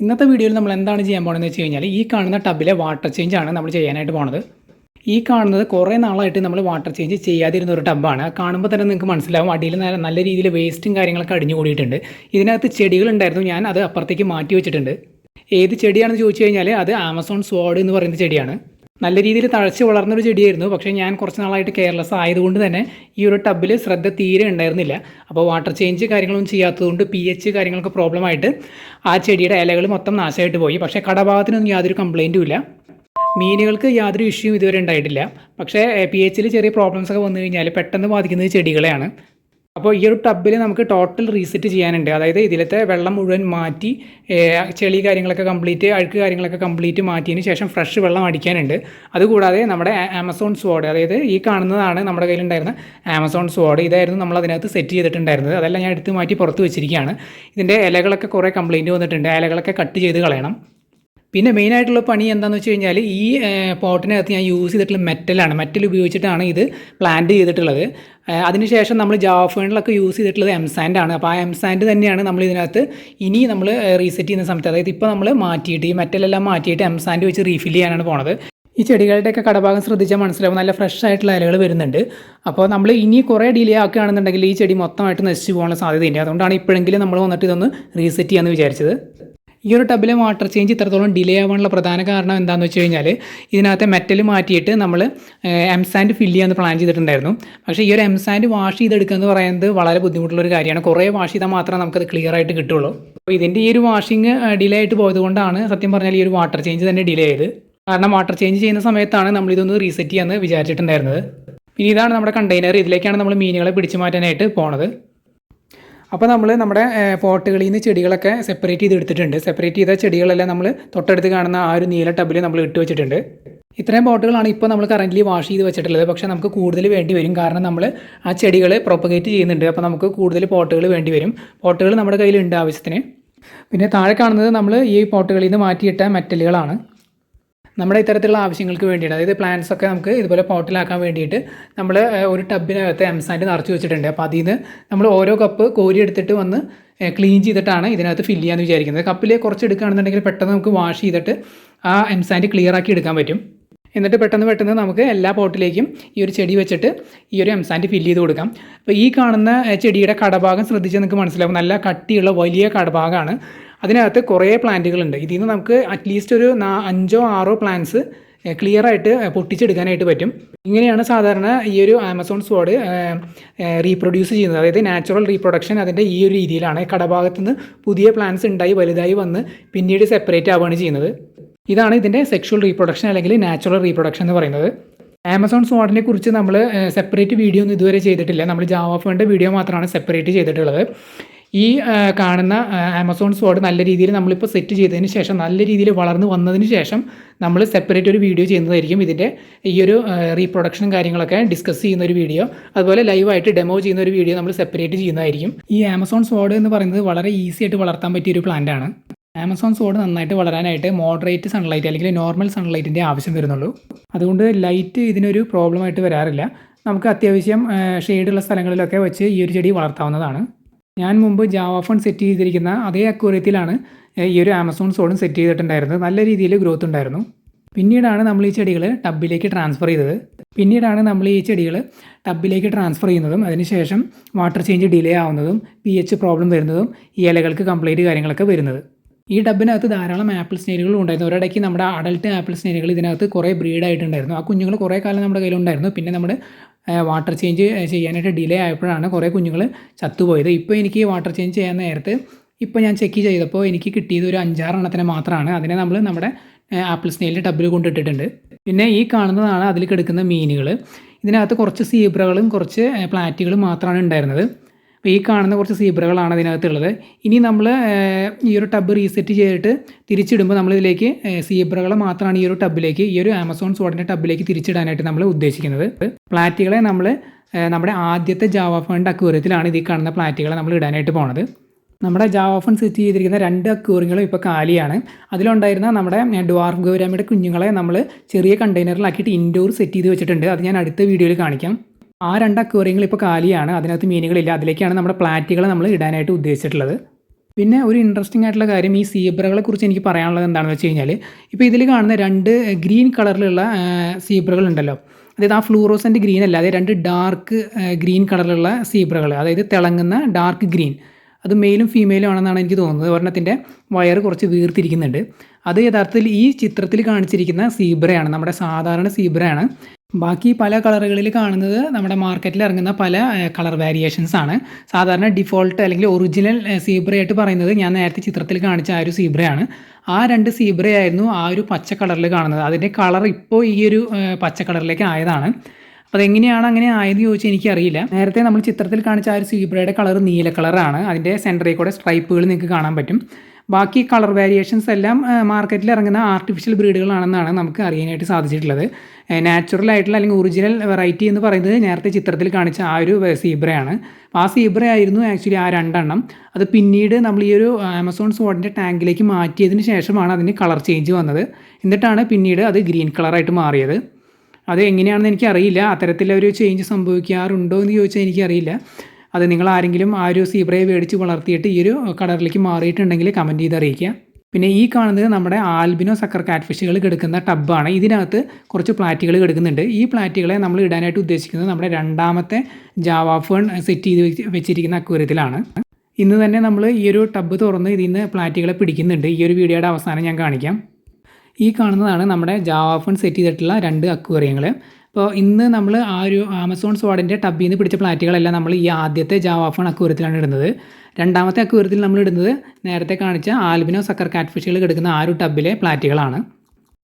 ഇന്നത്തെ വീഡിയോയിൽ നമ്മൾ എന്താണ് ചെയ്യാൻ പോകുന്നത് വെച്ച് കഴിഞ്ഞാൽ ഈ കാണുന്ന ടബിലെ വാട്ടർ ചേഞ്ച് ആണ് നമ്മൾ ചെയ്യാനായിട്ട് പോണത്. ഈ കാണുന്നത് കുറേ നാളായിട്ട് നമ്മൾ വാട്ടർ ചേഞ്ച് ചെയ്യാതിരുന്ന ഒരു ടബാണ്. കാണുമ്പോൾ തന്നെ നിങ്ങൾക്ക് മനസ്സിലാവും. അടിയിൽ നല്ല- രീതിയിൽ വേസ്റ്റും കാര്യങ്ങളൊക്കെ അടിഞ്ഞു കൂടിയിട്ടുണ്ട്. ഇതിനകത്ത് ചെടികളുണ്ടായിരുന്നു ഞാൻ അത് അപ്പുറത്തേക്ക് മാറ്റി വെച്ചിട്ടുണ്ട്. ഏത് ചെടിയാണെന്ന് ചോദിച്ചു കഴിഞ്ഞാൽ അത് ആമസോൺ സ്വാഡ് എന്ന് പറയുന്ന ചെടിയാണ്. നല്ല രീതിയിൽ തഴച്ച് വളർന്നൊരു ചെടിയായിരുന്നു. പക്ഷേ ഞാൻ കുറച്ച് നാളായിട്ട് കെയർലെസ് ആയതുകൊണ്ട് തന്നെ ഈ ഒരു ടബിൽ ശ്രദ്ധ തീരെ ഉണ്ടായിരുന്നില്ല. അപ്പോൾ വാട്ടർ ചേഞ്ച് കാര്യങ്ങളൊന്നും ചെയ്യാത്തതുകൊണ്ട് പി എച്ച് കാര്യങ്ങളൊക്കെ പ്രോബ്ലം ആയിട്ട് ആ ചെടിയുടെ ഇലകൾ മൊത്തം നാശമായിട്ട് പോയി. പക്ഷേ കടഭാഗത്തിനൊന്നും യാതൊരു കംപ്ലൈന്റും ഇല്ല. മീനുകൾക്ക് യാതൊരു ഇഷ്യൂവും ഇതുവരെ ഉണ്ടായിട്ടില്ല. പക്ഷേ പി എച്ചിൽ ചെറിയ പ്രോബ്ലംസ് ഒക്കെ വന്നു കഴിഞ്ഞാൽ പെട്ടെന്ന് ബാധിക്കുന്നത് ചെടികളെയാണ്. അപ്പോൾ ഈ ഒരു ടബിൽ നമുക്ക് ടോട്ടൽ റീസെറ്റ് ചെയ്യാനുണ്ട്. അതായത് ഇതിലത്തെ വെള്ളം മുഴുവൻ മാറ്റി ചെളി കാര്യങ്ങളൊക്കെ കംപ്ലീറ്റ് അഴുക്ക് കാര്യങ്ങളൊക്കെ കംപ്ലീറ്റ് മാറ്റിയതിന് ശേഷം ഫ്രഷ് വെള്ളം അടിക്കാനുണ്ട്. അതുകൂടാതെ നമ്മുടെ ആമസോൺ സ്വാഡ് അതായത് ഈ കാണുന്നതാണ് നമ്മുടെ കയ്യിലുണ്ടായിരുന്ന ആമസോൺ സ്വാഡ് ഇതായിരുന്നു നമ്മൾ അതിനകത്ത് സെറ്റ് ചെയ്തിട്ടുണ്ടായിരുന്നത്. അതെല്ലാം ഞാൻ എടുത്ത് മാറ്റി പുറത്ത് വെച്ചിരിക്കുകയാണ്. ഇതിന്റെ ഇലകളൊക്കെ കുറേ കംപ്ലൈന്റ് വന്നിട്ടുണ്ട്. ഇലകളൊക്കെ കട്ട് ചെയ്ത് കളയണം. പിന്നെ മെയിൻ ആയിട്ടുള്ള പണി എന്താണെന്ന് വെച്ച് കഴിഞ്ഞാൽ ഈ പോട്ടിനകത്ത് ഞാൻ യൂസ് ചെയ്തിട്ടുള്ള മെറ്റലാണ് മെറ്റൽ ഉപയോഗിച്ചിട്ടാണ് ഇത് പ്ലാന്റ് ചെയ്തിട്ടുള്ളത്. അതിനുശേഷം നമ്മൾ ജാഫേണിലൊക്കെ യൂസ് ചെയ്തിട്ടുള്ളത് എംസാൻഡ് ആണ്. അപ്പോൾ ആ എം സാൻഡ് തന്നെയാണ് നമ്മൾ ഇതിനകത്ത് ഇനി നമ്മൾ റീസെറ്റ് ചെയ്യുന്ന സമയത്ത്. അതായത് ഇപ്പോൾ നമ്മൾ മാറ്റിയിട്ട് ഈ മെറ്റലെല്ലാം മാറ്റിയിട്ട് എം സാൻഡ് വെച്ച് റീഫിൽ ചെയ്യാനാണ് പോണത്. ഈ ചെടികളുടെയൊക്കെ കടഭാഗം ശ്രദ്ധിച്ചാൽ മനസ്സിലാവും. നല്ല ഫ്രഷ് ആയിട്ടുള്ള ഇലകൾ വരുന്നുണ്ട്. അപ്പോൾ നമ്മൾ ഇനി കുറേ ഡിലേ ആക്കുകയാണെന്നുണ്ടെങ്കിൽ ഈ ചെടി മൊത്തമായിട്ട് നശിച്ചു പോകാനുള്ള സാധ്യതയുണ്ട് അതുകൊണ്ടാണ് ഇപ്പോഴെങ്കിലും നമ്മൾ വന്നിട്ട് ഇതൊന്ന് റീസെറ്റ് ചെയ്യാമെന്ന് വിചാരിച്ചത്. ഈ ഒരു ടബിലെ വാട്ടർ ചേഞ്ച് ഇത്രത്തോളം ഡിലേ ആവാനുള്ള പ്രധാന കാരണം എന്താണെന്ന് വെച്ച് കഴിഞ്ഞാൽ ഇതിനകത്തെ മെറ്റൽ മാറ്റിയിട്ട് നമ്മൾ എം സാൻഡ് ഫില്ല് ചെയ്യാമെന്ന് പ്ലാൻ ചെയ്തിട്ടുണ്ടായിരുന്നു. പക്ഷേ ഈ ഒരു എം സാൻഡ് വാഷ് ചെയ്തെടുക്കുക എന്ന് പറയുന്നത് വളരെ ബുദ്ധിമുട്ടുള്ള ഒരു കാര്യമാണ്. കുറേ വാഷ് ചെയ്താൽ മാത്രമേ നമുക്കത് ക്ലിയർ ആയിട്ട് കിട്ടുള്ളൂ. അപ്പോൾ ഇതിന്റെ ഈ ഒരു വാഷിങ് ഡിലേ ആയിട്ട് പോയതുകൊണ്ടാണ് സത്യം പറഞ്ഞാൽ ഈ ഒരു വാട്ടർ ചേഞ്ച് തന്നെ ഡിലേ ആയത്. കാരണം വാട്ടർ ചേഞ്ച് ചെയ്യുന്ന സമയത്താണ് നമ്മൾ ഇതൊന്ന് റീസെറ്റ് ചെയ്യാമെന്ന് വിചാരിച്ചിട്ടുണ്ടായിരുന്നത്. ഇനി ഇതാണ് നമ്മുടെ കണ്ടെയ്നർ ഇതിലേക്കാണ് നമ്മൾ മീനുകളെ പിടിച്ചു മാറ്റാനായിട്ട് പോണത്. അപ്പോൾ നമ്മൾ നമ്മുടെ പോട്ടുകളിൽ നിന്ന് ചെടികളൊക്കെ സെപ്പറേറ്റ് ചെയ്ത് എടുത്തിട്ടുണ്ട് സെപ്പറേറ്റ് ചെയ്ത ചെടികളെല്ലാം നമ്മൾ തൊട്ടടുത്ത് കാണുന്ന ആ ഒരു നീല ടബിൽ നമ്മൾ ഇട്ട് വെച്ചിട്ടുണ്ട്. ഇത്രയും പോട്ടുകളാണ് ഇപ്പോൾ നമ്മൾ കറന്റ്ലി വാഷ് ചെയ്ത് വെച്ചിട്ടുള്ളത്. പക്ഷേ നമുക്ക് കൂടുതൽ വേണ്ടി വരും. കാരണം നമ്മൾ ആ ചെടികൾ പ്രൊപ്പഗേറ്റ് ചെയ്യുന്നുണ്ട്. അപ്പോൾ നമുക്ക് കൂടുതൽ പോട്ടുകൾ വേണ്ടി വരും. പോട്ടുകൾ നമ്മുടെ കയ്യിലുണ്ട് ആവശ്യത്തിന്. പിന്നെ താഴെ കാണുന്നത് നമ്മൾ ഈ പോട്ടുകളിൽ നിന്ന് മാറ്റിയിട്ട മെറ്റലുകളാണ്. നമ്മുടെ ഇത്തരത്തിലുള്ള ആവശ്യങ്ങൾക്ക് വേണ്ടിയിട്ട് അതായത് പ്ലാന്റ്സ് ഒക്കെ നമുക്ക് ഇതുപോലെ പോട്ടിലാക്കാൻ വേണ്ടിയിട്ട് നമ്മൾ ഒരു ടബിനകത്ത് എംസാൻഡ് നിറച്ച് വെച്ചിട്ടുണ്ട്. അപ്പോൾ അതിൽ നിന്ന് നമ്മൾ ഓരോ കപ്പ് കോരി എടുത്തിട്ട് വന്ന് ക്ലീൻ ചെയ്തിട്ടാണ് ഇതിനകത്ത് ഫില്ല് ചെയ്യാമെന്ന് വിചാരിക്കുന്നത്. കപ്പിൽ കുറച്ച് എടുക്കുകയാണെന്നുണ്ടെങ്കിൽ പെട്ടെന്ന് നമുക്ക് വാഷ് ചെയ്തിട്ട് ആ എംസാൻഡ് ക്ലിയർ ആക്കി എടുക്കാൻ പറ്റും. എന്നിട്ട് പെട്ടെന്ന് പെട്ടെന്ന് നമുക്ക് എല്ലാ പോട്ടിലേക്കും ഈ ഒരു ചെടി വെച്ചിട്ട് ഈ ഒരു എംസാൻഡ് ഫില്ല് ചെയ്ത് കൊടുക്കാം. അപ്പോൾ ഈ കാണുന്ന ചെടിയുടെ കടഭാഗം ശ്രദ്ധിച്ചാൽ നിങ്ങൾക്ക് മനസ്സിലാവും. നല്ല കട്ടിയുള്ള വലിയ കടഭാഗമാണ്. അതിനകത്ത് കുറേ പ്ലാന്റുകളുണ്ട്. ഇതിൽ നിന്ന് നമുക്ക് അറ്റ്ലീസ്റ്റ് ഒരു അഞ്ചോ ആറോ പ്ലാന്റ്സ് ക്ലിയർ ആയിട്ട് പൊട്ടിച്ചെടുക്കാനായിട്ട് പറ്റും. ഇങ്ങനെയാണ് സാധാരണ ഈ ഒരു ആമസോൺ സ്വാഡ് റീപ്രൊഡ്യൂസ് ചെയ്യുന്നത്. അതായത് നാച്ചുറൽ റീപ്രൊഡക്ഷൻ അതിന്റെ ഈ ഒരു രീതിയിലാണ്. കടഭാഗത്ത് നിന്ന് പുതിയ പ്ലാന്റ്സ് ഉണ്ടായി വലുതായി വന്ന് പിന്നീട് സെപ്പറേറ്റ് ആവുകയാണ് ചെയ്യുന്നത്. ഇതാണ് ഇതിന്റെ സെക്ഷുവൽ റീപ്രൊഡക്ഷൻ അല്ലെങ്കിൽ നാച്ചുറൽ റീപ്രൊഡക്ഷൻ എന്ന് പറയുന്നത്. ആമസോൺ സ്വാഡിനെ കുറിച്ച് നമ്മൾ സെപ്പറേറ്റ് വീഡിയോ ഒന്നും ഇതുവരെ ചെയ്തിട്ടില്ല. നമ്മൾ ജാവാഫോണിന്റെ വീഡിയോ മാത്രമാണ് സെപ്പറേറ്റ് ചെയ്തിട്ടുള്ളത്. ഈ കാണുന്ന ആമസോൺ സ്വാഡ് നല്ല രീതിയിൽ നമ്മളിപ്പോൾ സെറ്റ് ചെയ്തതിന് ശേഷം നല്ല രീതിയിൽ വളർന്ന് വന്നതിന് ശേഷം നമ്മൾ സെപ്പറേറ്റ് ഒരു വീഡിയോ ചെയ്യുന്നതായിരിക്കും ഇതിന്റെ ഈ ഒരു റീപ്രൊഡക്ഷനും കാര്യങ്ങളൊക്കെ ഡിസ്കസ് ചെയ്യുന്ന ഒരു വീഡിയോ അതുപോലെ ലൈവായിട്ട് ഡെമോ ചെയ്യുന്ന ഒരു വീഡിയോ നമ്മൾ സെപ്പറേറ്റ് ചെയ്യുന്നതായിരിക്കും. ഈ ആമസോൺ സ്വാഡ് എന്ന് പറയുന്നത് വളരെ ഈസി ആയിട്ട് വളർത്താൻ പറ്റിയ ഒരു പ്ലാന്റ് ആണ്. ആമസോൺ സോഡ് നന്നായിട്ട് വളരാനായിട്ട് മോഡറേറ്റ് സൺലൈറ്റ് അല്ലെങ്കിൽ നോർമൽ സൺലൈറ്റിന്റെ ആവശ്യം വരുന്നുള്ളൂ. അതുകൊണ്ട് ലൈറ്റ് ഇതിനൊരു പ്രോബ്ലമായിട്ട് വരാറില്ല. നമുക്ക് അത്യാവശ്യം ഷെയ്ഡുള്ള സ്ഥലങ്ങളിലൊക്കെ വെച്ച് ഈ ഒരു ചെടി വളർത്താവുന്നതാണ്. ഞാൻ മുമ്പ് ജാവ ഫോൺ സെറ്റ് ചെയ്തിരിക്കുന്ന അതേ അക്വറിയത്തിലാണ് ഈ ഒരു ആമസോൺ സോഡും സെറ്റ് ചെയ്തിട്ടുണ്ടായിരുന്നത്. നല്ല രീതിയിൽ ഗ്രോത്ത് ഉണ്ടായിരുന്നു. പിന്നീടാണ് നമ്മൾ ഈ ചെടികൾ ടബിലേക്ക് ട്രാൻസ്ഫർ ചെയ്തത്. പിന്നീടാണ് നമ്മൾ ഈ ചെടികൾ ടബിലേക്ക് ട്രാൻസ്ഫർ ചെയ്യുന്നതും അതിനുശേഷം വാട്ടർ ചേഞ്ച് ഡിലേ ആവുന്നതും പി എച്ച് പ്രോബ്ലം വരുന്നതും ഈ ഇലകൾക്ക് കംപ്ലൈന്റ് കാര്യങ്ങളൊക്കെ വരുന്നത്. ഈ ഡബിനകത്ത് ധാരാളം ആപ്പിൾ സ്നേഹികൾ ഉണ്ടായിരുന്നു. ഒരിടയ്ക്ക് നമ്മുടെ അഡൽട്ട് ആപ്പിൾ സ്നേഹികൾ ഇതിനകത്ത് കുറേ ബ്രീഡായിട്ടുണ്ടായിരുന്നു ആ കുഞ്ഞുങ്ങൾ കുറേ കാലം നമ്മുടെ കയ്യിലുണ്ടായിരുന്നു. പിന്നെ നമ്മുടെ വാട്ടർ ചേഞ്ച് ചെയ്യാനായിട്ട് ഡിലേ ആയപ്പോഴാണ് കുറേ കുഞ്ഞുങ്ങൾ ചത്തുപോയത്. ഇപ്പോൾ എനിക്ക് വാട്ടർ ചേഞ്ച് ചെയ്യാൻ നേരത്ത് ഇപ്പോൾ ഞാൻ ചെക്ക് ചെയ്തപ്പോൾ എനിക്ക് കിട്ടിയത് ഒരു അഞ്ചാറെണ്ണത്തിന് മാത്രമാണ് അതിനെ നമ്മൾ നമ്മുടെ ആപ്പിൾ സ്നേലിൽ ടബിൽ കൊണ്ടിട്ടിട്ടുണ്ട്. പിന്നെ ഈ കാണുന്നതാണ് അതിൽ കിടക്കുന്ന മീനുകൾ ഇതിനകത്ത് കുറച്ച് സീബ്രകളും കുറച്ച് പ്ലാറ്റുകളും മാത്രമാണ് ഉണ്ടായിരുന്നത്. അപ്പോൾ ഈ കാണുന്ന കുറച്ച് സീബ്രകളാണ് അതിനകത്തുള്ളത്. ഇനി നമ്മൾ ഈ ഒരു ടബ് റീസെറ്റ് ചെയ്തിട്ട് തിരിച്ചിടുമ്പോൾ നമ്മളിതിലേക്ക് സീബ്രകളെ മാത്രമാണ് ഈ ഒരു ടബിലേക്ക് ഈ ഒരു ആമസോൺ സോഡിന്റെ ടബിലേക്ക് തിരിച്ചിടാനായിട്ട് നമ്മൾ ഉദ്ദേശിക്കുന്നത്. പ്ലാറ്റുകളെ നമ്മൾ നമ്മുടെ ആദ്യത്തെ ജാവ ഫണ്ട് അക്വേറിയത്തിലാണ് ഈ കാണുന്ന പ്ലാറ്റുകളെ നമ്മൾ ഇടാനായിട്ട് പോണത്. നമ്മുടെ ജാവഫൺ സെറ്റ് ചെയ്തിരിക്കുന്ന രണ്ട് അക്വേറിയങ്ങളും ഇപ്പോൾ കാലിയാണ്. അതിലുണ്ടായിരുന്ന നമ്മുടെ ഡ്വാർഫ് ഗൗരാമിയുടെ കുഞ്ഞുങ്ങളെ നമ്മൾ ചെറിയ കണ്ടെയ്നറിലാക്കിയിട്ട് ഇൻഡോർ സെറ്റ് ചെയ്ത് വെച്ചിട്ടുണ്ട്. അത് ഞാൻ അടുത്ത വീഡിയോയിൽ കാണിക്കാം. ആ രണ്ട് അക്വേറിയങ്ങൾ ഇപ്പോൾ കാലിയാണ്. അതിനകത്ത് മീനുകളില്ല. അതിലേക്കാണ് നമ്മുടെ പ്ലാറ്റുകൾ നമ്മൾ ഇടാനായിട്ട് ഉദ്ദേശിച്ചിട്ടുള്ളത്. പിന്നെ ഒരു ഇൻട്രസ്റ്റിംഗ് ആയിട്ടുള്ള കാര്യം ഈ സീബ്രകളെ കുറിച്ച് എനിക്ക് പറയാനുള്ളത് എന്താണെന്ന് വെച്ച് കഴിഞ്ഞാൽ ഇപ്പോൾ ഇതിൽ കാണുന്ന രണ്ട് ഗ്രീൻ കളറിലുള്ള സീബ്രകൾ ഉണ്ടല്ലോ. അതായത് ആ ഫ്ലൂറോസന്റ് ഗ്രീൻ അല്ലാതെ രണ്ട് ഡാർക്ക് ഗ്രീൻ കളറിലുള്ള സീബ്രകൾ അതായത് തിളങ്ങുന്ന ഡാർക്ക് ഗ്രീൻ. അത് മെയിലും ഫീമെയിലും ആണെന്നാണ് എനിക്ക് തോന്നുന്നത്. ഒരെണ്ണത്തിന്റെ വയർ കുറച്ച് വീർത്തിരിക്കുന്നുണ്ട്. അത് യഥാർത്ഥത്തിൽ ഈ ചിത്രത്തിൽ കാണിച്ചിരിക്കുന്ന സീബ്രയാണ് നമ്മുടെ സാധാരണ സീബ്രയാണ്. ബാക്കി പല കളറുകളിൽ കാണുന്നത് നമ്മുടെ മാർക്കറ്റിൽ ഇറങ്ങുന്ന പല കളർ വേരിയേഷൻസ് ആണ്. സാധാരണ ഡിഫോൾട്ട് അല്ലെങ്കിൽ ഒറിജിനൽ സീബ്രയായിട്ട് പറയുന്നത് ഞാൻ നേരത്തെ ചിത്രത്തിൽ കാണിച്ച ആ ഒരു സീബ്രയാണ് ആ രണ്ട് സീബ്രയായിരുന്നു ആ ഒരു പച്ച കളറിൽ കാണുന്നത്. അതിന്റെ കളർ ഇപ്പോൾ ഈ ഒരു പച്ച കളറിലേക്ക് ആയതാണ്. അപ്പോൾ അതെങ്ങനെയാണ് അങ്ങനെ ആയെന്ന് ചോദിച്ചാൽ എനിക്കറിയില്ല. നേരത്തെ നമ്മൾ ചിത്രത്തിൽ കാണിച്ച ആ ഒരു സീബ്രയുടെ കളർ നീല കളറാണ്. അതിന്റെ സെന്ററിൽ കൂടെ സ്ട്രൈപ്പുകൾ നിങ്ങൾക്ക് കാണാൻ പറ്റും. ബാക്കി കളർ വേരിയേഷൻസ് എല്ലാം മാർക്കറ്റിൽ ഇറങ്ങുന്ന ആർട്ടിഫിഷ്യൽ ബ്രീഡുകളാണെന്നാണ് നമുക്ക് അറിയാനായിട്ട് സാധിച്ചിട്ടുള്ളത്. നാച്ചുറൽ ആയിട്ടുള്ള അല്ലെങ്കിൽ ഒറിജിനൽ വെറൈറ്റി എന്ന് പറയുന്നത് നേരത്തെ ചിത്രത്തിൽ കാണിച്ച ആ ഒരു സീബ്രയാണ്. ആ സീബ്ര ആയിരുന്നു ആക്ച്വലി ആ രണ്ടെണ്ണം. അത് പിന്നീട് നമ്മൾ ഈ ഒരു ആമസോൺ സോഡിന്റെ ടാങ്കിലേക്ക് മാറ്റിയതിന് ശേഷമാണ് അതിന് കളർ ചേഞ്ച് വന്നത്. എന്നിട്ടാണ് പിന്നീട് അത് ഗ്രീൻ കളറായിട്ട് മാറിയത്. അത് എങ്ങനെയാണെന്ന് എനിക്കറിയില്ല. അത്തരത്തിലൊരു ചേഞ്ച് സംഭവിക്കാറുണ്ടോ എന്ന് ചോദിച്ചാൽ എനിക്കറിയില്ല. അത് നിങ്ങൾ ആരെങ്കിലും ആ ഒരു സീബ്രയെ മേടിച്ച് വളർത്തിയിട്ട് ഈ ഒരു കളറിലേക്ക് മാറിയിട്ടുണ്ടെങ്കിൽ കമന്റ് ചെയ്ത് അറിയിക്കുക. പിന്നെ ഈ കാണുന്നത് നമ്മുടെ ആൽബിനോ സക്കർ കാറ്റ്ഫിഷുകൾ കിടക്കുന്ന ടബ്ബാണ്. ഇതിനകത്ത് കുറച്ച് പ്ലാറ്റുകൾ കിടക്കുന്നുണ്ട് ഈ പ്ലാറ്റുകളെ നമ്മൾ ഇടാനായിട്ട് ഉദ്ദേശിക്കുന്നത് നമ്മുടെ രണ്ടാമത്തെ ജാവാഫേൺ സെറ്റ് ചെയ്ത് വെച്ചിരിക്കുന്ന അക്വേറിയത്തിലാണ്. ഇന്ന് തന്നെ നമ്മൾ ഈ ഒരു ടബ്ബ് തുറന്ന് ഇതിൽ നിന്ന് പ്ലാറ്റുകളെ പിടിക്കുന്നുണ്ട്. ഈ ഒരു വീഡിയോയുടെ അവസാനം ഞാൻ കാണിക്കാം. ഈ കാണുന്നതാണ് നമ്മുടെ ജാവാഫോൺ സെറ്റ് ചെയ്തിട്ടുള്ള രണ്ട് അക്വേറിയങ്ങൾ. അപ്പോൾ ഇന്ന് നമ്മൾ ആ ഒരു ആമസോൺ സ്വാഡിന്റെ ടബിൽ നിന്ന് പിടിച്ച പ്ലാറ്റുകളെല്ലാം നമ്മൾ ഈ ആദ്യത്തെ ജാവാഫോൺ അക്കൂരത്തിലാണ് ഇടുന്നത്. രണ്ടാമത്തെ അക്കൂരത്തിൽ നമ്മൾ ഇടുന്നത് നേരത്തെ കാണിച്ച ആൽബിനോ സക്കർ കാറ്റ്ഫിഷുകൾ കിടക്കുന്ന ആ ഒരു ടബിലെ പ്ലാറ്റുകളാണ്.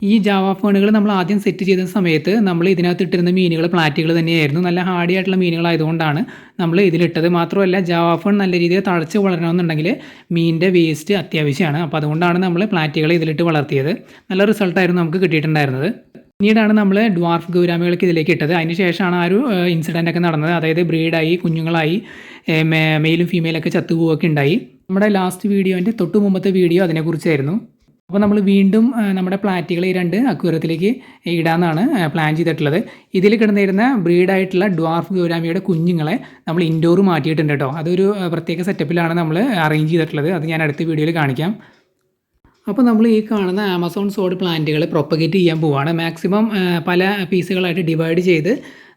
ഈ ജാവ ഫോണുകൾ നമ്മൾ ആദ്യം സെറ്റ് ചെയ്ത സമയത്ത് നമ്മൾ ഇതിനകത്ത് ഇട്ടിരുന്ന മീനുകൾ പ്ലാറ്റുകൾ തന്നെയായിരുന്നു. നല്ല ഹാർഡി ആയിട്ടുള്ള മീനുകളായതുകൊണ്ടാണ് നമ്മൾ ഇതിലിട്ടത്. മാത്രമല്ല ജാവ ഫോൺ നല്ല രീതിയിൽ തഴച്ച് വളരണമെന്നുണ്ടെങ്കിൽ മീനിന്റെ വേസ്റ്റ് അത്യാവശ്യമാണ്. അപ്പോൾ അതുകൊണ്ടാണ് നമ്മൾ പ്ലാറ്റുകൾ ഇതിലിട്ട് വളർത്തിയത്. നല്ല റിസൾട്ടായിരുന്നു നമുക്ക് കിട്ടിയിട്ടുണ്ടായിരുന്നത്. പിന്നീടാണ് നമ്മൾ ഡ്വാർഫ് ഗൗരാമികൾക്ക് ഇതിലേക്ക് ഇട്ടത്. അതിന് ശേഷമാണ് ആ ഒരു ഇൻസിഡന്റ് ഒക്കെ നടന്നത്. അതായത് ബ്രീഡായി കുഞ്ഞുങ്ങളായി മെയിലും ഫീമെയിലൊക്കെ ചത്തുപോവൊക്കെ ഉണ്ടായി. നമ്മുടെ ലാസ്റ്റ് വീഡിയോന്റെ തൊട്ട് മുമ്പത്തെ വീഡിയോ അതിനെക്കുറിച്ചായിരുന്നു. അപ്പോൾ നമ്മൾ വീണ്ടും നമ്മുടെ പ്ലാറ്റുകൾ ഈ രണ്ട് അക്വേറിയത്തിലേക്ക് ഇടാമെന്നാണ് പ്ലാൻ ചെയ്തിട്ടുള്ളത്. ഇതിൽ കിടന്നിരുന്ന ബ്രീഡായിട്ടുള്ള ഡ്വാർഫ് ഗൗരാമിയുടെ കുഞ്ഞുങ്ങളെ നമ്മൾ ഇൻഡോർ മാറ്റിയിട്ടുണ്ട് കേട്ടോ. അതൊരു പ്രത്യേക സെറ്റപ്പിലാണ് നമ്മൾ അറേഞ്ച് ചെയ്തിട്ടുള്ളത്. അത് ഞാൻ അടുത്ത വീഡിയോയിൽ കാണിക്കാം. അപ്പോൾ നമ്മൾ ഈ കാണുന്ന ആമസോൺ സോഡ് പ്ലാന്റുകൾ പ്രൊപ്പഗേറ്റ് ചെയ്യാൻ പോവുകയാണ് മാക്സിമം പല പീസുകളായിട്ട് ഡിവൈഡ് ചെയ്ത്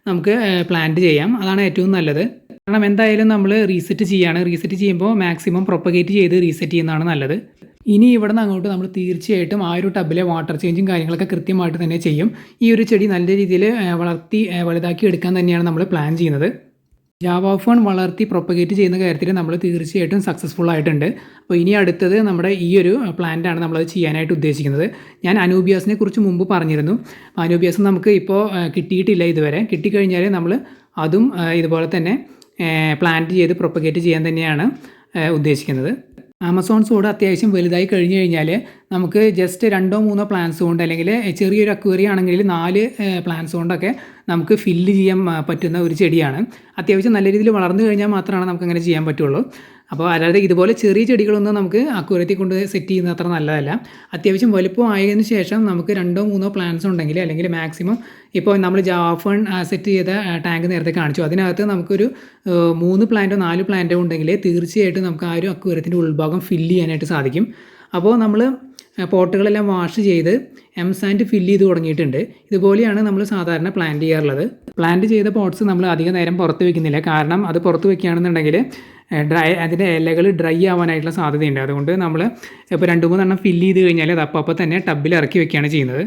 നമുക്ക് പ്ലാന്റ് ചെയ്യാം. അതാണ് ഏറ്റവും നല്ലത്. കാരണം എന്തായാലും നമ്മൾ റീസെറ്റ് ചെയ്യാണ്. റീസെറ്റ് ചെയ്യുമ്പോൾ മാക്സിമം പ്രൊപ്പഗേറ്റ് ചെയ്ത് റീസെറ്റ് ചെയ്യുന്നതാണ് നല്ലത്. ഇനി ഇവിടെ നിന്ന് അങ്ങോട്ട് നമ്മൾ തീർച്ചയായിട്ടും ആ ഒരു ടബിലെ വാട്ടർ ചേഞ്ചും കാര്യങ്ങളൊക്കെ കൃത്യമായിട്ട് തന്നെ ചെയ്യും. ഈ ഒരു ചെടി നല്ല രീതിയിൽ വളർത്തി വലുതാക്കി എടുക്കാൻ തന്നെയാണ് നമ്മൾ പ്ലാൻ ചെയ്യുന്നത്. ജാവാഫോൺ വളർത്തി പ്രൊപ്പഗേറ്റ് ചെയ്യുന്ന കാര്യത്തിൽ നമ്മൾ തീർച്ചയായിട്ടും സക്സസ്ഫുൾ ആയിട്ടുണ്ട്. അപ്പോൾ ഇനി അടുത്തത് നമ്മുടെ ഈ ഒരു പ്ലാന്റാണ് നമ്മളത് ചെയ്യാനായിട്ട് ഉദ്ദേശിക്കുന്നത്. ഞാൻ അനൂബിയാസിനെ കുറിച്ച് മുമ്പ് പറഞ്ഞിരുന്നു. അനൂബിയാസ് നമുക്ക് ഇപ്പോൾ കിട്ടിയിട്ടില്ല ഇതുവരെ. കിട്ടിക്കഴിഞ്ഞാൽ നമ്മൾ അതും ഇതുപോലെ തന്നെ പ്ലാന്റ് ചെയ്ത് പ്രൊപ്പഗേറ്റ് ചെയ്യാൻ തന്നെയാണ് ഉദ്ദേശിക്കുന്നത്. ആമസോൺ സൂട് അത്യാവശ്യം വലുതായി കഴിഞ്ഞ് കഴിഞ്ഞാൽ നമുക്ക് ജസ്റ്റ് രണ്ടോ മൂന്നോ പ്ലാന്റ്സ് കൊണ്ട് അല്ലെങ്കിൽ ചെറിയൊരു അക്വേറി ആണെങ്കിൽ നാല് പ്ലാന്റ്സ് കൊണ്ടൊക്കെ നമുക്ക് ഫില്ല് ചെയ്യാൻ പറ്റുന്ന ഒരു ചെടിയാണ്. അത്യാവശ്യം നല്ല രീതിയിൽ വളർന്നു കഴിഞ്ഞാൽ മാത്രമാണ് നമുക്ക് അങ്ങനെ ചെയ്യാൻ പറ്റുള്ളൂ. അപ്പോൾ അല്ലാതെ ഇതുപോലെ ചെറിയ ചെടികളൊന്നും നമുക്ക് അക്വേറിയത്തിൽ കൊണ്ട് സെറ്റ് ചെയ്യുന്നത് അത്ര നല്ലതല്ല. അത്യാവശ്യം വലുപ്പം ആയതിനു ശേഷം നമുക്ക് രണ്ടോ മൂന്നോ പ്ലാന്റ്സ് ഉണ്ടെങ്കിൽ അല്ലെങ്കിൽ മാക്സിമം ഇപ്പോൾ നമ്മൾ ജാഫൺ സെറ്റ് ചെയ്ത ടാങ്ക് നേരത്തെ കാണിച്ചു. അതിനകത്ത് നമുക്കൊരു മൂന്ന് പ്ലാന്റോ നാല് പ്ലാന്റോ ഉണ്ടെങ്കിൽ തീർച്ചയായിട്ടും നമുക്ക് ആ ഒരു അക്കുരത്തിന്റെ ഉൾഭാഗം ഫില്ല് ചെയ്യാനായിട്ട് സാധിക്കും. അപ്പോൾ നമ്മൾ പോട്ടുകളെല്ലാം വാഷ് ചെയ്ത് എം സാൻഡ് ഫില്ല് ചെയ്ത് തുടങ്ങിയിട്ടുണ്ട്. ഇതുപോലെയാണ് നമ്മൾ സാധാരണ പ്ലാന്റ് ചെയ്യാറുള്ളത്. പ്ലാന്റ് ചെയ്ത പോട്ട്സ് നമ്മൾ അധിക നേരം പുറത്ത് വെക്കുന്നില്ല. കാരണം അത് പുറത്ത് വെക്കുകയാണെന്നുണ്ടെങ്കിൽ ഡ്രൈ അതിന്റെ ഇലകൾ ഡ്രൈ ആവാനായിട്ടുള്ള സാധ്യതയുണ്ട്. അതുകൊണ്ട് നമ്മൾ ഇപ്പോൾ രണ്ട് മൂന്നെണ്ണം ഫില്ല് ചെയ്ത് കഴിഞ്ഞാൽ അത് അപ്പം അപ്പം തന്നെ ടബിൽ ഇറക്കി വെക്കുകയാണ് ചെയ്യുന്നത്.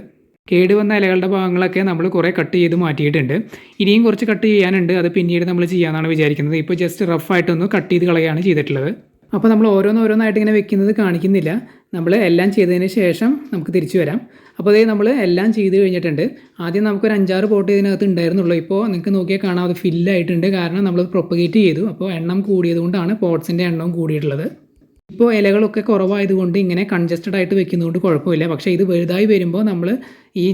കേടുവന്ന ഇലകളുടെ ഭാഗങ്ങളൊക്കെ നമ്മൾ കുറേ കട്ട് ചെയ്ത് മാറ്റിയിട്ടുണ്ട്. ഇനിയും കുറച്ച് കട്ട് ചെയ്യാനുണ്ട്. അത് പിന്നീട് നമ്മൾ ചെയ്യാമെന്നാണ് വിചാരിക്കുന്നത്. ഇപ്പോൾ ജസ്റ്റ് റഫായിട്ടൊന്ന് കട്ട് ചെയ്ത് കളയാണ് ചെയ്തിട്ടുള്ളത്. അപ്പോൾ നമ്മൾ ഓരോന്നോരോന്നായിട്ട് ഇങ്ങനെ വെക്കുന്നത് കാണിക്കുന്നില്ല. നമ്മൾ എല്ലാം ചെയ്തതിന് ശേഷം നമുക്ക് തിരിച്ചു വരാം. അപ്പോൾ അതേ നമ്മൾ എല്ലാം ചെയ്ത് കഴിഞ്ഞിട്ടുണ്ട്. ആദ്യം നമുക്കൊരു അഞ്ചാറ് പോട്ട് ഇതിനകത്ത് ഉണ്ടായിരുന്നുള്ളൂ. ഇപ്പോൾ നിങ്ങൾക്ക് നോക്കിയാൽ കാണാം അത് ഫില്ലായിട്ടുണ്ട്. കാരണം നമ്മളത് പ്രൊപ്പഗേറ്റ് ചെയ്തു. അപ്പോൾ എണ്ണം കൂടിയതുകൊണ്ടാണ് പോട്ട്സിന്റെ എണ്ണവും കൂടിയിട്ടുള്ളത്. ഇപ്പോൾ ഇലകളൊക്കെ കുറവായതുകൊണ്ട് ഇങ്ങനെ കൺജസ്റ്റഡ് ആയിട്ട് വെക്കുന്നതുകൊണ്ട് കുഴപ്പമില്ല. പക്ഷേ ഇത് വലുതായി വരുമ്പോൾ നമ്മൾ ഈ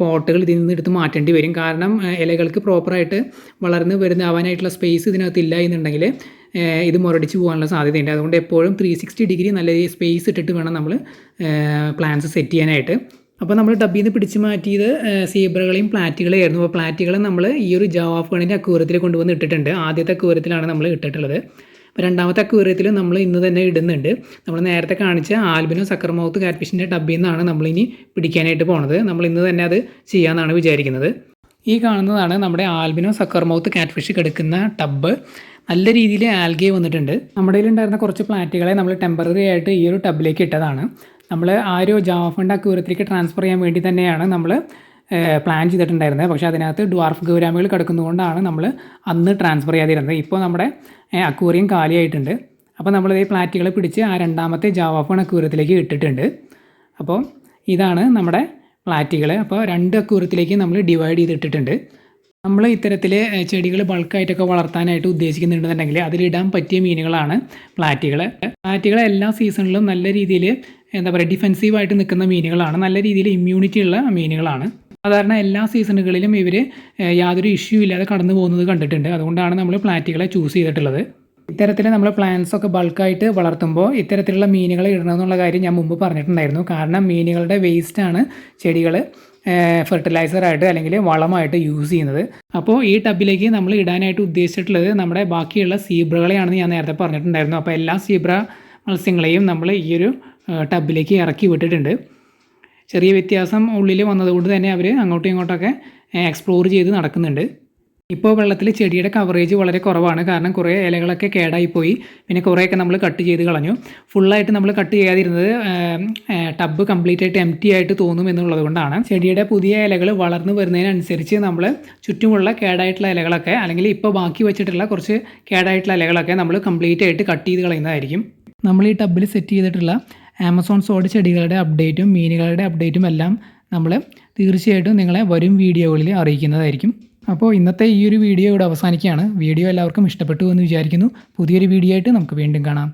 പോട്ടുകൾ ഇതിൽ നിന്ന് എടുത്ത് മാറ്റേണ്ടി വരും. കാരണം ഇലകൾക്ക് പ്രോപ്പറായിട്ട് വളർന്ന് ആവാനായിട്ടുള്ള സ്പേസ് ഇതിനകത്ത് ഇല്ല എന്നുണ്ടെങ്കിൽ ഇത് മുരടിച്ച് പോകാനുള്ള സാധ്യതയുണ്ട്. അതുകൊണ്ട് എപ്പോഴും ത്രീ ഡിഗ്രി നല്ല സ്പേസ് ഇട്ടിട്ട് വേണം നമ്മൾ പ്ലാൻസ് സെറ്റ് ചെയ്യാനായിട്ട്. അപ്പോൾ നമ്മൾ ഡബ്ബിൽ നിന്ന് പിടിച്ചു മാറ്റിയത് സീബ്രകളെയും പ്ലാറ്റുകളെയും ആയിരുന്നു അപ്പോൾ പ്ലാറ്റുകളെ നമ്മൾ ഈ ഒരു ജവാഫേണിന്റെ അക്കൂരത്തിൽ കൊണ്ടുവന്ന് ഇട്ടിട്ടുണ്ട്. ആദ്യത്തെ അക്കൂരത്തിലാണ് നമ്മൾ ഇട്ടിട്ടുള്ളത്. അപ്പോൾ രണ്ടാമത്തെ അക്കൂരത്തിൽ നമ്മൾ ഇന്ന് തന്നെ ഇടുന്നുണ്ട്. നമ്മൾ നേരത്തെ കാണിച്ച ആൽബിനോ സക്കർമൗത്ത് കാറ്റ്ഫിഷിന്റെ ടബിൽ നിന്നാണ് നമ്മളിനി പിടിക്കാനായിട്ട് പോണത്. നമ്മൾ ഇന്ന് തന്നെ അത് ചെയ്യാമെന്നാണ് വിചാരിക്കുന്നത്. ഈ കാണുന്നതാണ് നമ്മുടെ ആൽബിനോ സക്കർമൗത്ത് കാറ്റ്ഫിഷ് കിടക്കുന്ന ടബ്ബ്. നല്ല രീതിയിൽ ആൽഗേ വന്നിട്ടുണ്ട്. നമ്മുടെ ഉണ്ടായിരുന്ന കുറച്ച് പ്ലാറ്റുകളെ നമ്മൾ ടെമ്പററി ആയിട്ട് ഈ ഒരു ടബിലേക്ക് ഇട്ടതാണ്. നമ്മൾ ആ ഒരു ജാവ ഫണ്ട് അക്യൂരത്തിലേക്ക് ട്രാൻസ്ഫർ ചെയ്യാൻ വേണ്ടി തന്നെയാണ് നമ്മൾ പ്ലാൻ ചെയ്തിട്ടുണ്ടായിരുന്നത്. പക്ഷേ അതിനകത്ത് ഡ്വാർഫ് ഗൗരാമികൾ കിടക്കുന്നതുകൊണ്ടാണ് നമ്മൾ അന്ന് ട്രാൻസ്ഫർ ചെയ്യാതിരുന്നത്. ഇപ്പോൾ നമ്മുടെ അക്വേറിയം കാലിയായിട്ടുണ്ട്. അപ്പോൾ നമ്മൾ ഈ പ്ലാറ്റുകളെ പിടിച്ച് ആ രണ്ടാമത്തെ ജാവ ഫണ്ട് അക്യൂരത്തിലേക്ക് ഇട്ടിട്ടുണ്ട്. അപ്പോൾ ഇതാണ് നമ്മുടെ പ്ലാറ്റുകൾ അപ്പോൾ രണ്ട് അക്കൂരത്തിലേക്ക് നമ്മൾ ഡിവൈഡ് ചെയ്തിട്ടിട്ടുണ്ട്. നമ്മൾ ഇത്തരത്തിൽ ചെടികൾ ബൾക്കായിട്ടൊക്കെ വളർത്താനായിട്ട് ഉദ്ദേശിക്കുന്നുണ്ടെന്നുണ്ടെങ്കിൽ അതിലിടാൻ പറ്റിയ മീനുകളാണ് പ്ലാറ്റുകൾ പ്ലാറ്റുകൾ എല്ലാ സീസണിലും നല്ല രീതിയിൽ എന്താ പറയുക ഡിഫെൻസീവായിട്ട് നിൽക്കുന്ന മീനുകളാണ്. നല്ല രീതിയിൽ ഇമ്മ്യൂണിറ്റി ഉള്ള മീനുകളാണ്. സാധാരണ എല്ലാ സീസണുകളിലും ഇവർ യാതൊരു ഇഷ്യൂ ഇല്ലാതെ കടന്നു പോകുന്നത് കണ്ടിട്ടുണ്ട്. അതുകൊണ്ടാണ് നമ്മൾ പ്ലാറ്റുകളെ ചൂസ് ചെയ്തിട്ടുള്ളത്. ഇത്തരത്തിൽ നമ്മൾ പ്ലാന്റ്സ് ഒക്കെ ബൾക്കായിട്ട് വളർത്തുമ്പോൾ ഇത്തരത്തിലുള്ള മീനുകളെ ഇടണമെന്നുള്ള കാര്യം ഞാൻ മുമ്പ് പറഞ്ഞിട്ടുണ്ടായിരുന്നു. കാരണം മീനുകളുടെ വേസ്റ്റാണ് ചെടികൾ ഫെർട്ടിലൈസറായിട്ട് അല്ലെങ്കിൽ വളമായിട്ട് യൂസ് ചെയ്യുന്നത്. അപ്പോൾ ഈ ടബിലേക്ക് നമ്മൾ ഇടാനായിട്ട് ഉദ്ദേശിച്ചിട്ടുള്ളത് നമ്മുടെ ബാക്കിയുള്ള സീബ്രകളെയാണെന്ന് ഞാൻ നേരത്തെ പറഞ്ഞിട്ടുണ്ടായിരുന്നു. അപ്പോൾ എല്ലാ സീബ്ര മത്സ്യങ്ങളെയും നമ്മൾ ഈ ഒരു ടബിലേക്ക് ഇറക്കി വിട്ടിട്ടുണ്ട്. ചെറിയ വ്യത്യാസം ഉള്ളിൽ വന്നതുകൊണ്ട് തന്നെ അവർ അങ്ങോട്ടും ഇങ്ങോട്ടൊക്കെ എക്സ്പ്ലോർ ചെയ്ത് നടക്കുന്നുണ്ട്. ഇപ്പോൾ വെള്ളത്തിൽ ചെടിയുടെ കവറേജ് വളരെ കുറവാണ്. കാരണം കുറേ ഇലകളൊക്കെ കേടായിപ്പോയി. പിന്നെ കുറേയൊക്കെ നമ്മൾ കട്ട് ചെയ്ത് കളഞ്ഞു. ഫുള്ളായിട്ട് നമ്മൾ കട്ട് ചെയ്യാതിരുന്നത് ടബ് കംപ്ലീറ്റ് ആയിട്ട് എം ടി ആയിട്ട് തോന്നും എന്നുള്ളത് കൊണ്ടാണ്. ചെടിയുടെ പുതിയ ഇലകൾ വളർന്നു വരുന്നതിനനുസരിച്ച് നമ്മൾ ചുറ്റുമുള്ള കേടായിട്ടുള്ള ഇലകളൊക്കെ അല്ലെങ്കിൽ ഇപ്പോൾ ബാക്കി വെച്ചിട്ടുള്ള കുറച്ച് കേടായിട്ടുള്ള ഇലകളൊക്കെ നമ്മൾ കംപ്ലീറ്റ് ആയിട്ട് കട്ട് ചെയ്ത് കളയുന്നതായിരിക്കും. നമ്മൾ ഈ ടബിൽ സെറ്റ് ചെയ്തിട്ടുള്ള ആമസോൺ സോഡ് ചെടികളുടെ അപ്ഡേറ്റും മീനുകളുടെ അപ്ഡേറ്റും എല്ലാം നമ്മൾ തീർച്ചയായിട്ടും നിങ്ങളെ വരും വീഡിയോകളിൽ അറിയിക്കുന്നതായിരിക്കും. അപ്പോൾ ഇന്നത്തെ ഈ ഒരു വീഡിയോ ഇവിടെ അവസാനിക്കുകയാണ്. വീഡിയോ എല്ലാവർക്കും ഇഷ്ടപ്പെട്ടു എന്ന് വിചാരിക്കുന്നു. പുതിയൊരു വീഡിയോ ആയിട്ട് നമുക്ക് വീണ്ടും കാണാം.